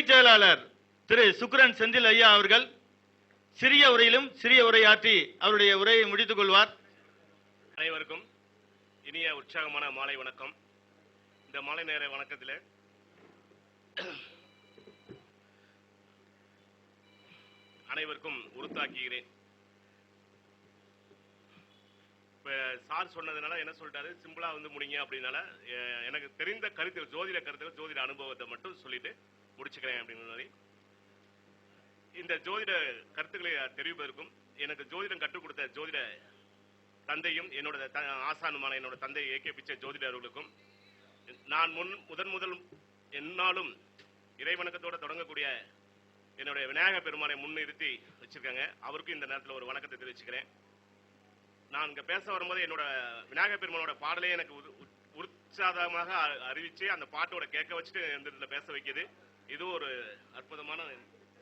துணை செயலாளர் திரு சுக்ரன் செந்தில் ஐயா அவர்கள் சிறிய உரையிலும் சிறிய உரையாற்றி அவருடைய உரையை முடித்துக் கொள்வார். அனைவருக்கும் இனிய உற்சாகமான மாலை வணக்கம். இந்த மாலை நேர வணக்கத்தில் அனைவருக்கும் உறுத்தாக்குகிறேன். இப்ப சார் சொன்னதுனால என்ன சொல்லிட்டாரு? சிம்பிளா வந்து முடிங்க அப்படின்னால எனக்கு தெரிந்த கருத்தில் ஜோதிட கருத்தில் ஜோதிட அனுபவத்தை மட்டும் சொல்லிட்டு முடிச்சுக்கிறேன் அப்படின்னு மாதிரி. இந்த ஜோதிட கருத்துக்களை தெரிவிப்பதற்கும் எனக்கு ஜோதிடம் கற்றுக் கொடுத்த ஜோதிட தந்தையும் என்னோட த- ஆசானுமான என்னோட தந்தை ஏகே பிச்சை ஜோதிடர்களுக்கும் நான் முன் முதன் முதல் என்னாலும் இறைவணக்கத்தோட தொடங்கக்கூடிய என்னுடைய விநாயக பெருமானை முன்னிறுத்தி வச்சிருக்காங்க. அவருக்கும் இந்த நேரத்தில் ஒரு வணக்கத்தை தெரிவிச்சுக்கிறேன். நான் இங்கே பேச வரும்போது என்னோட விநாயக பெருமானோட பாடலே எனக்கு உது- உற்சாகமாக அறிவிச்சு அந்த பாட்டோட கேட்க வச்சுட்டு இந்த இடத்துல பேச வைக்கிது. இது ஒரு அற்புதமான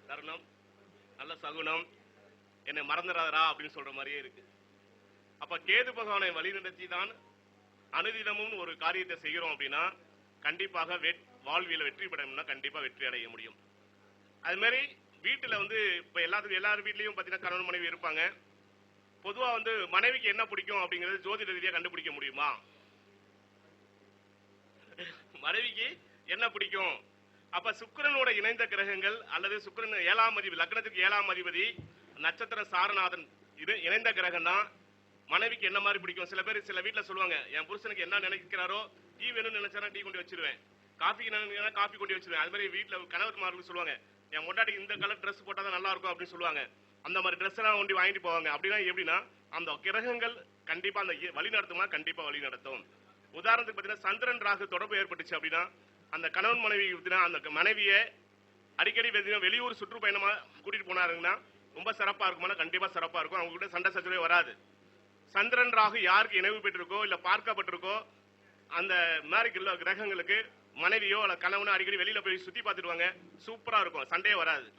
தருணம் நல்ல சகுனம். என்னை மறந்துடாதரா அப்படின்னு சொல்ற மாதிரியே இருக்கு. அப்ப கேது பகவானை வழிநடத்தி தான் அனுதினமும் ஒரு காரியத்தை செய்கிறோம் அப்படின்னா கண்டிப்பாக வெட் வாழ்வியல வெற்றி பெறணும்னா கண்டிப்பா வெற்றி அடைய முடியும். அது மாதிரி வீட்டுல வந்து இப்ப எல்லாத்துக்கும் எல்லார் வீட்லயும் பாத்தீங்கன்னா கணவன் மனைவி இருப்பாங்க. பொதுவா வந்து மனைவிக்கு என்ன பிடிக்கும் அப்படிங்கறது ஜோதிட ரீதியா கண்டுபிடிக்க முடியுமா? மனைவிக்கு என்ன பிடிக்கும்? அப்ப சுக்கிரனோட இணைந்த கிரகங்கள் அல்லது சுக்கிரன் ஏழாம் அதிபதி லக்னத்துக்கு ஏழாம் அதிபதி நட்சத்திர சாரநாதன் இது இணைந்த கிரகம் தான் மனைவிக்கு என்ன மாதிரி பிடிக்கும்? சில பேர் சில வீட்ல சொல்லுவாங்க என் புருஷனுக்கு என்ன நினைக்கிறாரோ டீ வேணும்னு நினைச்சாரா டீ கொண்டு வச்சிருவேன். காஃபி நினைக்கிறா காஃபி கொண்டு வச்சிருவேன். அது மாதிரி வீட்டுல கணவர்மார்கள் சொல்லுவாங்க என் முன்னாடி இந்த கலர் ட்ரெஸ் போட்டா தான் நல்லா இருக்கும் அப்படின்னு சொல்லுவாங்க. அந்த மாதிரி ட்ரெஸ் எல்லாம் ஒண்டி வாங்கிட்டு போவாங்க. அப்படின்னா எப்படின்னா அந்த கிரகங்கள் கண்டிப்பா அந்த வழி நடத்துமா கண்டிப்பா வழி நடத்தும். உதாரணத்துக்கு பாத்தீங்கன்னா சந்திரன் ராகு தொடர்பு ஏற்பட்டுச்சு அப்படின்னா அந்த கணவன் மனைவி பார்த்தீங்கன்னா அந்த மனைவியை அடிக்கடி வெளி- வெளியூர் சுற்றுப்பயணமாக கூட்டிட்டு போனாருங்கன்னா ரொம்ப சிறப்பாக இருக்குமானா கண்டிப்பாக சிறப்பாக இருக்கும். அவங்க கிட்ட சண்டை சச்சரவே வராது. சந்திரன் ராகு யாருக்கு இணைவு பெற்றிருக்கோ இல்லை பார்க்கப்பட்டிருக்கோ அந்த மாதிரி உள்ள கிரகங்களுக்கு மனைவியோ இல்லை கணவனோ அடிக்கடி வெளியில் போய் சுற்றி பார்த்துடுவாங்க சூப்பராக இருக்கும். சண்டையே வராது.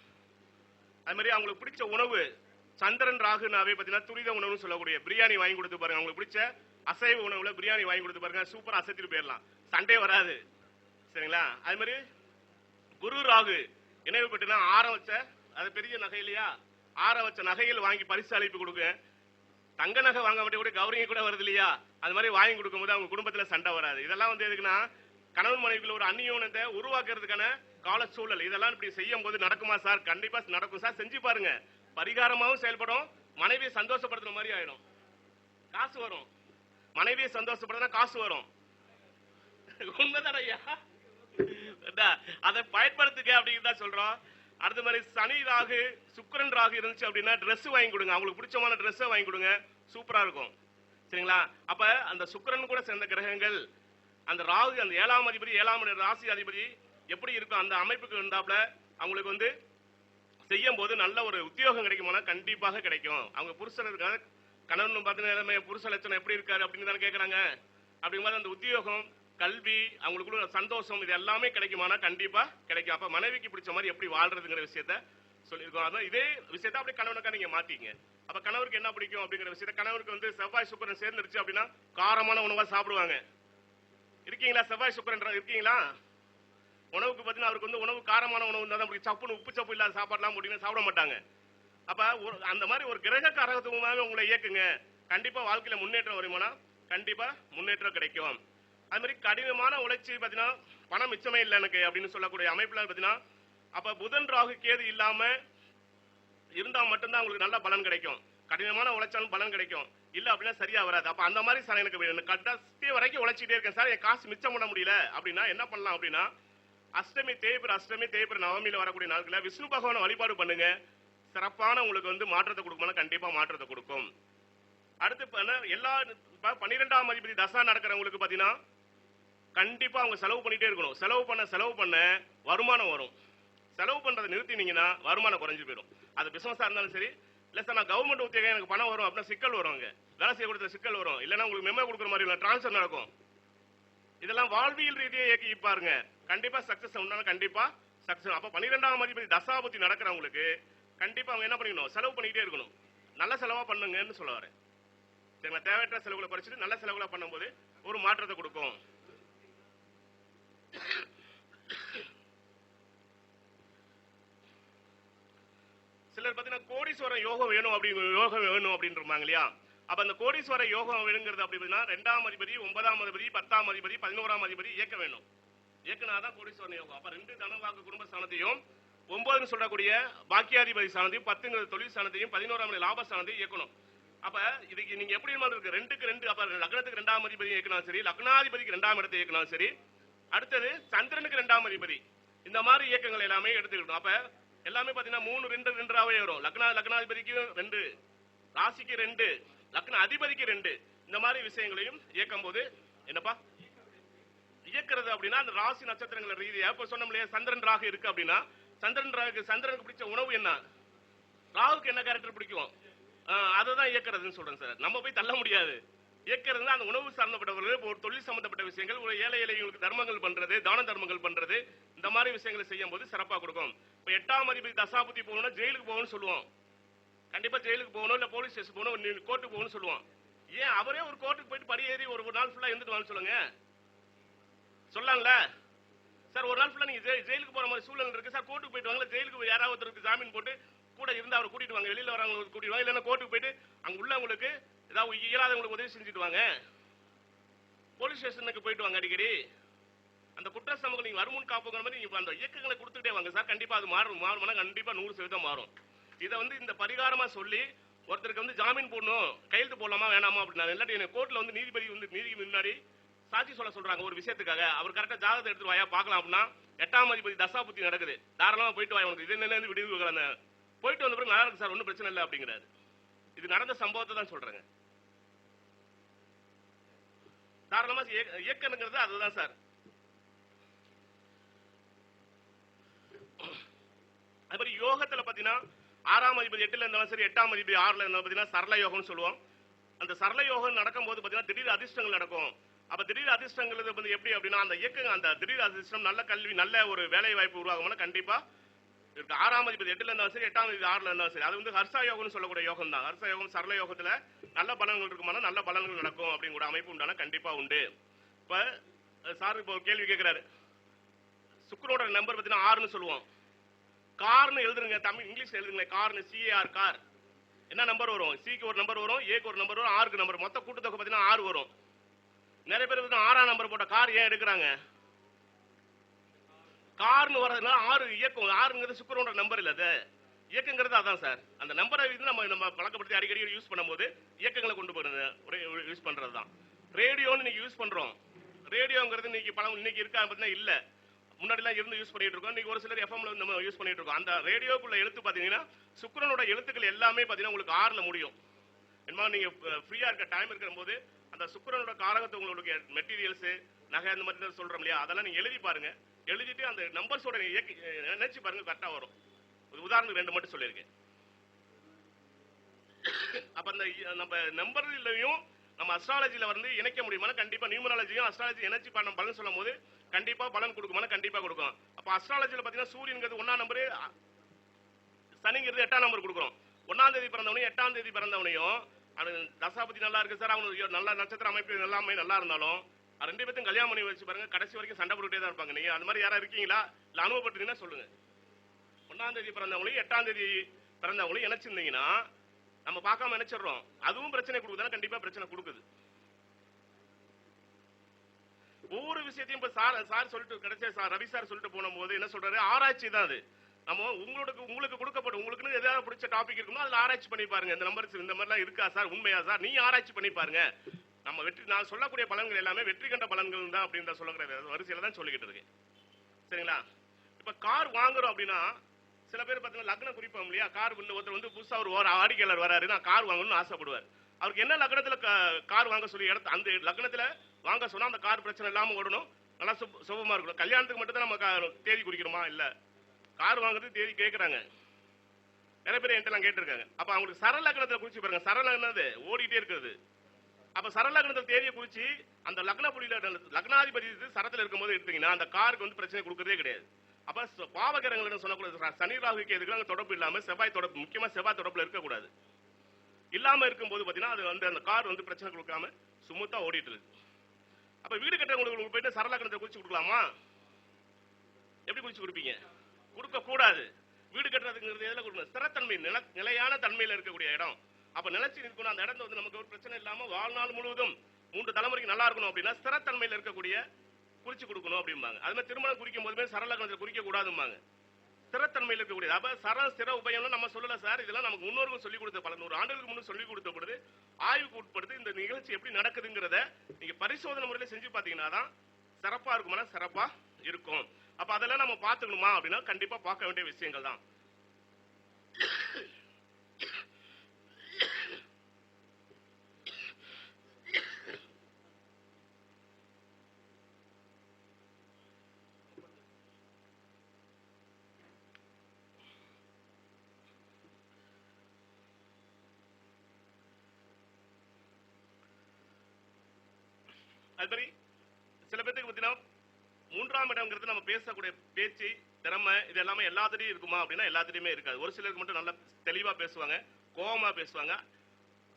அது மாதிரி அவங்களுக்கு பிடிச்ச உணவு சந்திரன் ராகுனாவே பார்த்தீங்கன்னா துரித உணவுன்னு சொல்லக்கூடிய பிரியாணி வாங்கி கொடுத்து பாருங்க. அவங்களுக்கு பிடிச்ச அசைவ உணவுல பிரியாணி வாங்கி கொடுத்து பாருங்க. சூப்பராக அசைத்துட்டு போயிடலாம். சண்டே வராது. சரிங்களா? அது மாதிரி குரு ராகு இணைவு பெற்றுனா ஆற வச்ச அது பெரிய நகை இல்லையா? ஆற வச்ச நகைகள் வாங்கி பரிசு அழைப்பு கொடுங்க. தங்க நகை வாங்க மட்டும் கூட கௌரிங்க கூட வருது இல்லையா? அது மாதிரி வாங்கி கொடுக்கும்போது அவங்க குடும்பத்துல சண்டை வராது. இதெல்லாம் வந்து எதுக்குன்னா கணவன் மனைவிக்குள்ள ஒரு அந்நியோனத்தை உருவாக்குறதுக்கான கால சூழல். இதெல்லாம் இப்படி செய்யும் போது நடக்குமா சார்? கண்டிப்பா நடக்கும் சார். செஞ்சு பாருங்க. பரிகாரமாகவும் செயல்படும். மனைவியை சந்தோஷப்படுத்துற மாதிரி ஆயிடும். காசு வரும். மனைவியை சந்தோஷப்படுத்தினா காசு வரும். உண்மைதான ஐயா? அதை பயன்படுத்துக்க அப்படின்னு தான் சொல்றோம். அடுத்த மாதிரி சனி ராகு சுக்கரன் ராகு இருந்துச்சு அப்படின்னா ட்ரெஸ் வாங்கி கொடுங்க. அவங்களுக்கு பிடிச்சமான Dress வாங்கி கொடுங்க. சூப்பரா இருக்கும். சரிங்களா? அப்ப அந்த சுக்கரன் கூட சேர்ந்த கிரகங்கள் அந்த ராகு அந்த ஏழாம் அதிபதி ஏழாம் ராசி அதிபதி எப்படி இருக்கும் அந்த அமைப்புக்கு இருந்தாப்புல அவங்களுக்கு வந்து செய்யும் போது நல்ல ஒரு உத்தியோகம் கிடைக்குமானா கண்டிப்பாக கிடைக்கும். அவங்க புருஷனுக்காக கணவன் பார்த்தீங்கன்னா புருஷ லட்சணம் எப்படி இருக்காரு? அப்படின்னு தானே கேட்கறாங்க அப்படிங்கும்போது அந்த உத்தியோகம் கல்வி அவங்களுக்குள்ள சந்தோஷம் இது எல்லாமே கிடைக்குமானா கண்டிப்பா கிடைக்கும். அப்ப மனைவிக்கு பிடிச்ச மாதிரி எப்படி வாழ்றதுங்கிற விஷயத்த சொல்லியிருக்கோம். அதான் இதே விஷயத்த அப்படியே கணவனுக்கா நீங்க மாத்தீங்க அப்ப கணவருக்கு என்ன பிடிக்கும் அப்படிங்கிற விஷயத்த கணவருக்கு வந்து செவ்வாய் சுக்கரன் சேர்ந்துருச்சு அப்படின்னா காரமான உணவா சாப்பிடுவாங்க. இருக்கீங்களா? செவ்வாய் சுக்கரன் இருக்கீங்களா? உணவுக்கு பார்த்தீங்கன்னா அவருக்கு வந்து உணவு காரமான உணவு இருந்தால் தான் பிடிக்கும். சப்புன்னு உப்பு சப்பு இல்லாத சாப்பாடுலாம் முடியும் சாப்பிட மாட்டாங்க. அப்ப ஒரு அந்த மாதிரி ஒரு கிரக காரகத்துவமாகவே உங்களை இயக்குங்க. கண்டிப்பா வாழ்க்கையில முன்னேற்றம் வருமானா? கண்டிப்பா முன்னேற்றம் கிடைக்கும். அது மாதிரி கடினமான உழைச்சி பார்த்தீங்கன்னா பணம் மிச்சமே இல்லை எனக்கு அப்படின்னு சொல்லக்கூடிய அமைப்புல பார்த்தீங்கன்னா அப்ப புதன் ராகு கேது இல்லாம இருந்தா மட்டும்தான் உங்களுக்கு நல்ல பலன் கிடைக்கும். கடினமான உழைச்சாலும் பலன் கிடைக்கும். இல்ல அப்படின்னா சரியா வராது. அப்ப அந்த மாதிரி சார் எனக்கு வேணும். கடைசி வரைக்கும் உழைச்சிட்டே இருக்கேன் சார். என் காசு மிச்சம் பண்ண முடியல அப்படின்னா என்ன பண்ணலாம் அப்படின்னா அஷ்டமி தேய்பிர அஷ்டமி தேய்பிர நவமியில வரக்கூடிய நாட்கள விஷ்ணு பகவானை வழிபாடு பண்ணுங்க. சிறப்பான உங்களுக்கு வந்து மாற்றத்தை கொடுக்குமானா கண்டிப்பா மாற்றத்தை கொடுக்கும். அடுத்து எல்லா இப்போ பன்னிரெண்டாம் அதிபதி தசா நடக்கிறவங்களுக்கு பாத்தீங்கன்னா கண்டிப்பா அவங்க செலவு பண்ணிட்டே இருக்கணும். செலவு பண்ண செலவு பண்ண வருமானம் வரும். செலவு பண்றதை நிறுத்தினீங்கன்னா வருமானம் குறைஞ்சு போயிடும். அது பிசினஸா இருந்தாலும் சரி இல்ல சார் நான் கவர்மெண்ட் உத்தியோகம் எனக்கு பணம் வரும் அப்படின்னா சிக்கல் வரும் அங்க. வேலை செய்ய கொடுத்த சிக்கல் வரும். இல்லைன்னா உங்களுக்கு மெமோ கொடுக்குற மாதிரி இல்லை டிரான்ஸ்ஃபர் நடக்கும். இதெல்லாம் வாழ்வியல் ரீதியாக இயக்கி பாருங்க. கண்டிப்பா சக்சஸ் உண்டான கண்டிப்பா சக்சஸ் அப்ப பன்னிரெண்டாம் அதிபதி தசாபதி நடக்கிறவங்களுக்கு கண்டிப்பா அவங்க என்ன பண்ணிக்கணும்? செலவு பண்ணிக்கிட்டே இருக்கணும். நல்ல செலவா பண்ணுங்கன்னு சொல்ல வரேன் சரிங்களா? தேவையற்ற செலவுகளை குறைச்சிட்டு நல்ல செலவுகளை பண்ணும்போது ஒரு மாற்றத்தை கொடுக்கும். சிலர் பார்த்தீங்கன்னா கோடீஸ்வரன் யோகம் வேணும் அப்படி யோகம் வேணும் அப்படின்றாங்க இல்லையா? அப்ப அந்த கோடீஸ்வர யோகம் வேணுங்கிறது அப்படி அப்படின்னா ரெண்டாம் அதிபதி ஒன்பதாம் அதிபதி பத்தாம் அதிபதி பதினோராம் அதிபதி இயக்க வேணும். இயக்குனாதான் கோடீஸ்வரன் யோகம். அப்ப ரெண்டு தனவாக்கு குடும்ப ஸ்தானத்தையும் ஒன்பதுன்னு சொல்லக்கூடிய பாக்கியாதிபதி ஸ்தானத்தையும் பத்துங்கிற தொழில் ஸ்தானத்தையும் பதினோராம் லாப ஸ்தானத்தையும் இயக்கணும். அப்ப இதுக்கு நீங்க எப்படி இருக்கு. ரெண்டுக்கு ரெண்டு அப்ப லக்னத்துக்கு ரெண்டாம் அதிபதி இயக்கினாலும் சரி லக்னாதிபதிக்கு ரெண்டாம் இடத்தை இயக்கினாலும் சரி அடுத்தது சந்திரனுக்கு ரெண்டாம் அதிபதி. இந்த மாதிரி இயக்கங்கள் எல்லாமே எடுத்துக்கிட்டோம். அப்ப எல்லாமே பாத்தீங்கன்னா மூணு ரெண்டு ரெண்டாவே வரும். லக்னா லக்னாதிபதிக்கு ரெண்டு ராசிக்கு ரெண்டு லக்ன அதிபதிக்கு ரெண்டு. இந்த மாதிரி விஷயங்களையும் இயக்கும் போது என்னப்பா? இயக்கிறது அப்படின்னா அந்த ராசி நட்சத்திரங்கள் ரீதியா இப்ப சொன்னோம் இல்லையா சந்திரன் ராகு இருக்கு அப்படின்னா சந்திரன் ராகு சந்திரனுக்கு பிடிச்ச உணவு என்ன? ராகுக்கு என்ன கேரக்டர் பிடிக்கும்? அதை தான் இயக்கிறதுன்னு சொல்றேன் சார். நம்ம போய் தள்ள முடியாது. இயக்கிறது அந்த உணவு சார்ந்தப்பட்டவர்கள் இப்போ ஒரு தொழில் சம்பந்தப்பட்ட விஷயங்கள் ஒரு ஏழை ஏழைகளுக்கு தர்மங்கள் பண்றது தான தர்மங்கள் பண்றது இந்த மாதிரி விஷயங்களை செய்யும் போது சிறப்பா கொடுக்கும். இப்போ எட்டாம் அதிபதி தசாபுத்தி போகணும் ஜெயிலுக்கு போகணும்னு சொல்லுவோம். கண்டிப்பா ஜெயிலுக்கு போகணும் இல்ல போலீஸ் ஸ்டேஷன் போகணும் கோர்ட்டுக்கு போகணும்னு சொல்லுவோம். ஏன் அவரே ஒரு கோர்ட்டுக்கு போயிட்டு படி ஏறி ஒரு ஒரு நாள் ஃபுல்லா இருந்துட்டு வான்னு சொல்லுங்க? சொல்லலாம்ல சார் ஒரு நாள் ஃபுல்லா நீங்க ஜெயிலுக்கு போற மாதிரி சூழ்நிலை இருக்கு. சார் கோர்ட்டுக்கு போயிட்டு வாங்கல ஜெயிலுக்கு போய் யாராவது ஒருத்தருக்கு ஜாமீன் போட்டு கூட இருந்து அவரை கூட்டிட்டு வாங்க. வெளியில வரவங்க கூட்டிட்டு வாங்க. இல்லைன்னா கோர்ட்டுக்கு போயிட்டு அங்க உள்ளவங்களுக்கு ஏதாவது இயலாதவங்களுக்கு உதவி செஞ்சுட்டு வாங்க. போலீஸ் ஸ்டேஷனுக்கு போயிட்டு வாங்க அடிக்கடி. அந்த குற்ற சமூகம் நீங்க வருமுன் காப்புங்கிற மாதிரி நீங்க அந்த இயக்கங்களை கொடுத்துட்டே வாங்க சார். கண்டிப்பா அது மாறும். மாறும்னா கண்டிப்பா நூறு சதவீதம் மாறும். இதை வந்து இந்த பரிகாரமா சொல்லி ஒருத்தருக்கு வந்து ஜாமீன் போடணும் கையெழுத்து போடலாமா வேணாமா அப்படின்னா இல்லாட்டி எனக்கு கோர்ட்ல வந்து நீதிபதி வந்து நீதி முன்னாடி சாட்சி சொல்ல சொல்றாங்க ஒரு விஷயத்துக்காக. அவர் கரெக்டா ஜாதகத்தை எடுத்து வாயா பார்க்கலாம் அப்படின்னா எட்டாம் அதிபதி தசாபுத்தி நடக்குது. தாராளமா போயிட்டு வாயா உனக்கு இது என்ன விடுவு அந்த போயிட்டு வந்த பிறகு நல்லா இருக்கு சார் ஒன்றும் பிரச்சனை இல்லை அப்படிங்கிறாரு. இது நடந்த சம்பவத்தை தான் சொல்றேங்க. தாராளமா இயக்கணுங்கிறது அதுதான் சார். அது மாதிரி யோகத்துல பாத்தீங்கன்னா ஆறாம் அதிபதி எட்டுல இருந்தாலும் சரி எட்டாம் அதிபதி ஆறுல இருந்தாலும் பாத்தீங்கன்னா சரள யோகம்னு சொல்லுவோம். அந்த சரள யோகம் நடக்கும் போது பாத்தீங்கன்னா திடீர் அதிர்ஷ்டங்கள் நடக்கும். அப்ப திடீர் அதிர்ஷ்டங்கள் வந்து எப்படி அப்படின்னா அந்த இயக்கங்க அந்த திடீர் அதிர்ஷ்டம் நல்ல கல்வி நல்ல ஒரு வேலை வாய்ப்பு உருவாகும்னா கண்டிப்பா இருக்கு. ஆறாம் அதிபதி எட்டுல இருந்தாலும் சரி எட்டாம் அதிபதி ஆறுல இருந்தாலும் சரி அது வந்து ஹர்ஷா யோகம்னு சொல்லக்கூடிய யோகம் தான் ஹர்ஷா யோகம் சரள யோகத்துல நல்ல பலன்கள் இருக்குமானா நல்ல பலன்கள் நடக்கும் அப்படிங்கிற அமைப்பு உண்டான கண்டிப்பா உண்டு. இப்ப சார் இப்போ ஒரு கேள்வி கேட்கிறாரு சுக்கரோட நம்பர் பார்த்தீங்கன்னா ஆறுன்னு சொல்லுவோம். கார்னு எழுதுருங்க தமிழ் இங்கிலீஷ் எழுதுங்க கார்னு சிஏஆர் கார் என்ன நம்பர் வரும்? சிக்கு ஒரு நம்பர் வரும் ஏக்கு ஒரு நம்பர் வரும் ஆறுக்கு நம்பர் மொத்த கூட்டத்தொகை பார்த்தீங்கன்னா ஆறு வரும். நிறைய பேர் வந்து ஆறாம் நம்பர் போட்ட கார் ஏன் எடுக்கிறாங்க? கார்னு வர்றதுனால ஆறு இயக்கம் ஆறுங்கிறது சுக்கரோட நம்பர் இல்லை அது. இயக்கங்கிறது அதான் சார். அந்த நம்பரை வந்து நம்ம நம்ம பழக்கப்படுத்தி அடிக்கடி யூஸ் பண்ணும்போது இயக்கங்களை கொண்டு போகிறது ஒரே யூஸ் பண்ணுறது தான். ரேடியோன்னு இன்னைக்கு யூஸ் பண்ணுறோம் ரேடியோங்கிறது இன்னைக்கு பழம் இன்னைக்கு இருக்கா பார்த்தீங்கன்னா இல்லை. முன்னாடிலாம் இருந்து யூஸ் பண்ணிட்டு இருக்கோம். இன்னைக்கு ஒரு சிலர் எஃப்எம்ல நம்ம யூஸ் பண்ணிட்டு இருக்கோம். அந்த ரேடியோக்குள்ள எழுத்து பார்த்தீங்கன்னா சுக்கரனோட எழுத்துக்கள் எல்லாமே பார்த்தீங்கன்னா உங்களுக்கு ஆறில் முடியும். என்னமா நீங்கள் ஃப்ரீயாக இருக்க டைம் இருக்கிற போது அந்த சுக்கரனோட காரகத்தை உங்களுக்கு மெட்டீரியல்ஸு நகை அந்த மாதிரி சொல்கிறோம் இல்லையா? அதெல்லாம் நீங்கள் எழுதி பாருங்கள் எழுதிட்டு அந்த நம்பர்ஸோட இயக்கி நினைச்சு பாருங்கள் கரெக்டாக வரும். ஒரு உதாரணத்துக்கு ரெண்டு மட்டும் சொல்லியிருக்கேன். அப்ப அந்த நம்ம நம்பர்லையும் நம்ம அஸ்ட்ராலஜியில வந்து இணைக்க முடியுமா கண்டிப்பா நியூமராலஜியும் அஸ்ட்ராலஜி எனர்ஜி பண்ண பலன் சொல்லும் போது கண்டிப்பா பலன் கொடுக்குமா கண்டிப்பா கொடுக்கும். அப்ப அஸ்ட்ராலஜியில பாத்தீங்கன்னா சூரியன்கிறது ஒன்னா நம்பரு சனிங்கிறது எட்டாம் நம்பர் கொடுக்குறோம். ஒன்னாம் தேதி பிறந்தவனையும் எட்டாம் தேதி பிறந்தவனையும் அது தசாபதி நல்லா இருக்கு சார் அவனுக்கு நல்ல நட்சத்திர அமைப்பு நல்லா நல்லா இருந்தாலும் ரெண்டு பேர்த்தையும் கல்யாணம் பண்ணி வச்சு பாருங்க கடைசி வரைக்கும் சண்டை போட்டுட்டே தான் இருப்பாங்க. நீங்க அந்த மாதிரி யாரா இருக்கீங்களா? இல்ல அனுபவப்பட்டீங்கன்னா சொல்லுங்க. ஒன்னாம் தேதி பிறந்தவங்களையும் எட்டாம் தேதி பிறந்தவங்களையும் இணைச்சிருந்தீங்கன்னா நம்ம பார்க்காம நினைச்சிடுறோம் அதுவும் பிரச்சனை கொடுக்குதுன்னா கண்டிப்பா பிரச்சனை கொடுக்குது. ஒவ்வொரு விஷயத்தையும் இப்ப சார் சார் சொல்லிட்டு கிடைச்ச சார் ரவி சார் சொல்லிட்டு போன போது என்ன சொல்றாரு? ஆராய்ச்சி தான் அது. நம்ம உங்களுக்கு உங்களுக்கு கொடுக்கப்படும். உங்களுக்குன்னு எதாவது பிடிச்ச டாபிக் இருக்குமோ அதுல ஆராய்ச்சி பண்ணி பாருங்க. இந்த நம்பர்ஸ் இந்த மாதிரிலாம் இருக்கா சார்? உண்மையா சார்? நீ ஆராய்ச்சி பண்ணி பாருங்க. நம்ம வெற்றி நான் சொல்லக்கூடிய பலன்கள் எல்லாமே வெற்றி கண்ட பலன்கள் தான் அப்படின்னு தான் சொல்லுகிற வரிசையில தான் சொல்லிக்கிட்டு இருக்கேன். சரிங்களா? இப்ப கார் வாங்குறோம் அப்படின்னா சில பேர் பார்த்தீங்கன்னா லக்னம் குறிப்போம் இல்லையா? கார் ஒன்று ஒருத்தர் வந்து புதுசாக ஒரு வாடிக்கையாளர் வராரு நான் கார் வாங்கணும்னு ஆசைப்படுவார். அவருக்கு என்ன லக்னத்தில் கார் வாங்க சொல்லி இடத்த அந்த லக்னத்தில் வாங்க சொன்னால் அந்த கார் பிரச்சனை இல்லாமல் ஓடணும். நல்லா சுப் சுபமாக இருக்கணும். கல்யாணத்துக்கு மட்டும் தான் நம்ம தேதி குறிக்கிறோமா? இல்லை. கார் வாங்குறது தேதி கேட்குறாங்க நிறைய பேர் என்கிட்டலாம் கேட்டிருக்காங்க. அப்போ அவங்களுக்கு சரள லக்னத்துல குறிச்சு பாருங்க. சரள என்னது? ஓடிட்டே இருக்கிறது. அப்போ சரள லக்னத்தில் தேதியை குறிச்சு அந்த லக்ன புள்ளியில் லக்னாதிபதி சரத்தில் இருக்கும்போது எடுத்தீங்கன்னா அந்த காருக்கு வந்து பிரச்சனை கொடுக்கறதே கிடையாது. அப்ப பாவகரங்கள் சொல்லக்கூடாது. சனி ராகுக்கு எதுக்கு தொடர்பு இல்லாம செவ்வாய் தொடர்பு முக்கியமா செவ்வாய் தொடர்புல இருக்கக்கூடாது. இல்லாம இருக்கும்போது பாத்தீங்கன்னா அது வந்து அந்த கார் வந்து பிரச்சனை கொடுக்காம சுமூத்தா ஓடிட்டு இருக்கு. அப்ப வீடு கட்டுறவங்களுக்கு போயிட்டு சரள லக்னத்தை குறிச்சு கொடுக்கலாமா? எப்படி குறிச்சு கொடுப்பீங்க? கொடுக்க கூடாது வீடு கட்டுறதுங்கிறது எதில் கொடுக்கணும்? ஸ்திரத்தன்மை நில நிலையான தன்மையில இருக்கக்கூடிய இடம். அப்ப நிலச்சி நிற்கணும். அந்த இடத்துல வந்து நமக்கு ஒரு பிரச்சனை இல்லாம வாழ்நாள் முழுவதும் மூன்று தலைமுறைக்கு நல்லா இருக்கணும் அப்படின்னா ஸ்திரத்தன்மையில இருக்கக்கூடிய குறிச்சு கொடுக்கணும் அப்படிம்பாங்க. அது மாதிரி திருமணம் குறிக்கும் போதுமே சரலக்கணத்தில் குறிக்க கூடாதும்பாங்க. ஸ்திரத்தன்மையில் இருக்கக்கூடியது. அப்ப சர ஸ்திர உபயம்னு நம்ம சொல்லல சார். இதெல்லாம் நமக்கு முன்னோர்கள் சொல்லிக் கொடுத்த பல நூறு ஆண்டுகளுக்கு முன்னே சொல்லிக் கொடுத்த பொழுது ஆய்வுக்கு உட்படுத்து இந்த நிகழ்ச்சி எப்படி நடக்குதுங்கிறத நீங்க பரிசோதனை முறையில செஞ்சு பாத்தீங்கன்னா தான் சிறப்பா இருக்குமானா சிறப்பா இருக்கும். அப்ப அதெல்லாம் நம்ம பார்த்துக்கணுமா அப்படின்னா கண்டிப்பா பார்க்க வேண்டிய விஷயங்கள் தான். அது மாதிரி சில பேர்த்துக்கு பார்த்தீங்கன்னா மூன்றாம் இடம்ங்கிறது நம்ம பேசக்கூடிய பேச்சு திறமை இது எல்லாமே எல்லாத்துலேயும் இருக்குமா அப்படின்னா எல்லாத்துலேயுமே இருக்காது. ஒரு சிலருக்கு மட்டும் நல்லா தெளிவாக பேசுவாங்க கோபமாக பேசுவாங்க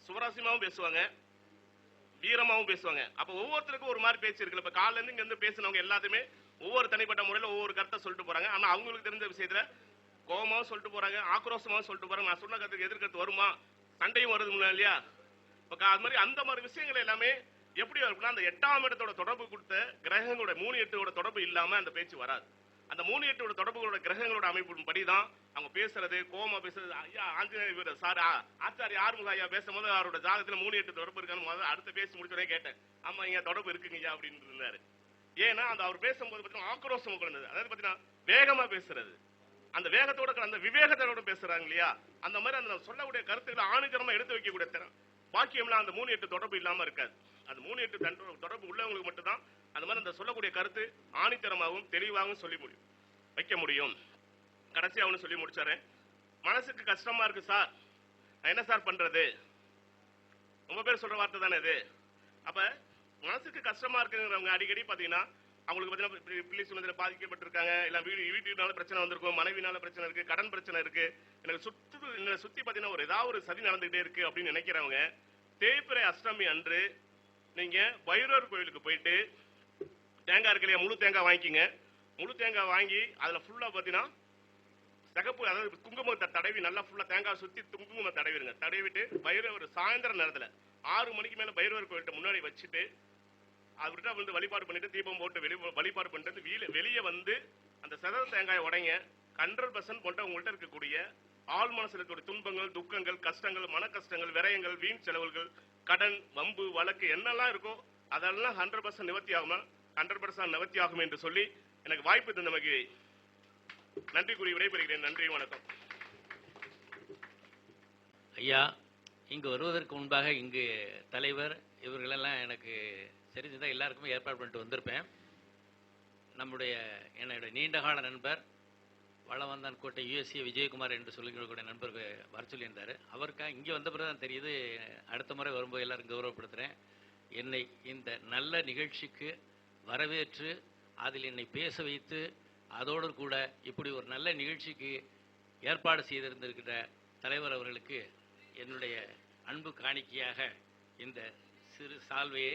சுவராசியமாகவும் பேசுவாங்க வீரமாகவும் பேசுவாங்க. அப்போ ஒவ்வொருத்தருக்கும் ஒரு மாதிரி பேச்சு இருக்குல்ல. இப்போ காலேருந்து இங்கேருந்து பேசினவங்க எல்லாத்துமே ஒவ்வொரு தனிப்பட்ட முறையில் ஒவ்வொரு கருத்தை சொல்லிட்டு போகிறாங்க ஆனால் அவங்களுக்கு தெரிஞ்ச விஷயத்தில் கோபமாகவும் சொல்லிட்டு போகிறாங்க ஆக்ரோஷமாகவும் சொல்லிட்டு போகிறாங்க நான் சொன்ன கருத்துக்கு எதிர்கருத்து வருமா? சண்டையும் வருது முன்னாடி இல்லையா? இப்போ கா- அது மாதிரி அந்த மாதிரி விஷயங்கள் எல்லாமே எப்படி இருக்கும்னா அந்த எட்டாம் இடத்தோட தொடர்பு கொடுத்த கிரகங்களோட மூணு எட்டோட தொடர்பு இல்லாம அந்த பேச்சு வராது. அந்த மூணு எட்டோட தொடர்புகளோட கிரகங்களோட அமைப்பின் படிதான் அவங்க பேசுறது கோமா பேசுறது. ஐயா ஆஞ்சநேயர் இவர் சார் ஆ- ஆச்சாரி ஆறுமுக ஐயா பேசும்போது அவரோட ஜாதகத்துல மூணு எட்டு தொடர்பு இருக்கான்னு முதல்ல அடுத்து பேசி முடிச்சோடனே கேட்டேன். ஆமா இங்க தொடர்பு இருக்குங்க ஐயா அப்படின்னு இருந்தாரு. ஏன்னா அந்த அவர் பேசும்போது பார்த்தீங்கன்னா ஆக்ரோஷம் குறைந்தது அதாவது பார்த்தீங்கன்னா வேகமா பேசுறது. அந்த வேகத்தோட அந்த விவேகத்தோட பேசுறாங்க இல்லையா? அந்த மாதிரி அந்த சொல்லக்கூடிய கருத்துக்களை ஆணித்தரமா எடுத்து வைக்கக்கூடிய திறன். பாக்கியம்லாம் அந்த மூணு எட்டு தொடர்பு இல்லாம இருக்காது. அது மூணு எட்டு தன் தொடர்பு உள்ளவங்களுக்கு மட்டும்தான் அந்த மாதிரி அந்த சொல்லக்கூடிய கருத்து ஆணித்தரமாகவும் தெளிவாகவும் சொல்லி முடியும். வைக்க முடியும். கடைசியாக அவனு சொல்லி முடிச்சாரு. மனசுக்கு கஷ்டமா இருக்கு சார். நான் என்ன சார் பண்றது? ரொம்ப பேர் சொல்ற வார்த்தை தானே இது. அப்ப மனசுக்கு கஷ்டமா இருக்குங்கிறவங்க அடிக்கடி பாத்தீங்கன்னா அவங்களுக்கு பார்த்தீங்கன்னா பிள்ளை சூழ்நிலை பாதிக்கப்பட்டிருக்காங்க. இல்லை வீடு வீட்டுனால பிரச்சனை வந்திருக்கும் மனைவினால பிரச்சனை இருக்கு கடன் பிரச்சனை இருக்கு. எனக்கு சுத்து என்னை சுற்றி பார்த்தீங்கன்னா ஒரு ஏதாவது ஒரு சதி நடந்துகிட்டே இருக்கு அப்படின்னு நினைக்கிறவங்க தேய்பிறை அஷ்டமி அன்று நீங்க பைரவர் கோயிலுக்கு போயிட்டு தேங்காய் இருக்கு இல்லையா முழு தேங்காய் வாங்கிக்கிங்க. முழு தேங்காய் வாங்கி அதுல ஃபுல்லா பாத்தீங்கன்னா சிகப்பு அதாவது குங்குமத்தை தடவி நல்லா ஃபுல்லா தேங்காய் சுத்தி குங்குமத்தை தடவிடுங்க. தடவிட்டு பைரவர் சாயந்தர நேரத்துல ஆறு மணிக்கு மேல பைரவர் கோயில்கிட்ட முன்னாடி வச்சுட்டு அவர்கிட்ட வந்து வழிபாடு பண்ணிட்டு தீபம் போட்டு வெளி வழிபாடு பண்ணிட்டு வந்து வீல வெளியே வந்து அந்த செதற தேங்காயை உடைங்க. ஹண்ட்ரட் பர்சன்ட் போட்ட உங்கள்கிட்ட இருக்கக்கூடிய ஆள் மனசில் இருக்கக்கூடிய துன்பங்கள் துக்கங்கள் கஷ்டங்கள் மன கஷ்டங்கள் விரயங்கள் வீண் செலவுகள் கடன் வம்பு வழக்கு என்னெல்லாம் இருக்கோ அதெல்லாம் ஹண்ட்ரட் பர்சன்ட் நிவர்த்தி ஆகுமா ஹண்ட்ரட் பர்சன்ட் நிவர்த்தி ஆகும் என்று சொல்லி எனக்கு வாய்ப்பு தந்த நமக்கு நன்றி கூறி விடைபெறுகிறேன். நன்றி வணக்கம். ஐயா இங்கு வருவதற்கு முன்பாக இங்கு தலைவர் இவர்களெல்லாம் எனக்கு தெரிஞ்சுதான் எல்லாருக்குமே ஏற்பாடு பண்ணிட்டு வந்திருப்பேன். நம்முடைய என்னுடைய நீண்டகால நண்பர் வளவந்தான் கோட்டை யுஎஸ்ஏ விஜயகுமார் என்று சொல்லிக்கூடிய நண்பர் வர சொல்லியிருந்தார். அவருக்கா இங்கே வந்த பிறகு தான் தெரியுது அடுத்த முறை வரும்போது எல்லாரும் கௌரவப்படுத்துகிறேன் என்னை இந்த நல்ல நிகழ்ச்சிக்கு வரவேற்று அதில் என்னை பேச வைத்து அதோடு கூட இப்படி ஒரு நல்ல நிகழ்ச்சிக்கு ஏற்பாடு செய்திருந்திருக்கிற தலைவர் அவர்களுக்கு என்னுடைய அன்பு காணிக்கையாக இந்த சிறு சால்வையை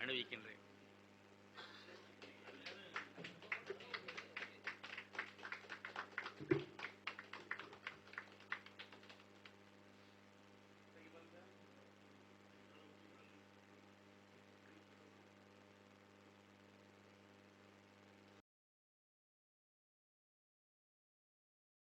அணிவிக்கின்றேன்.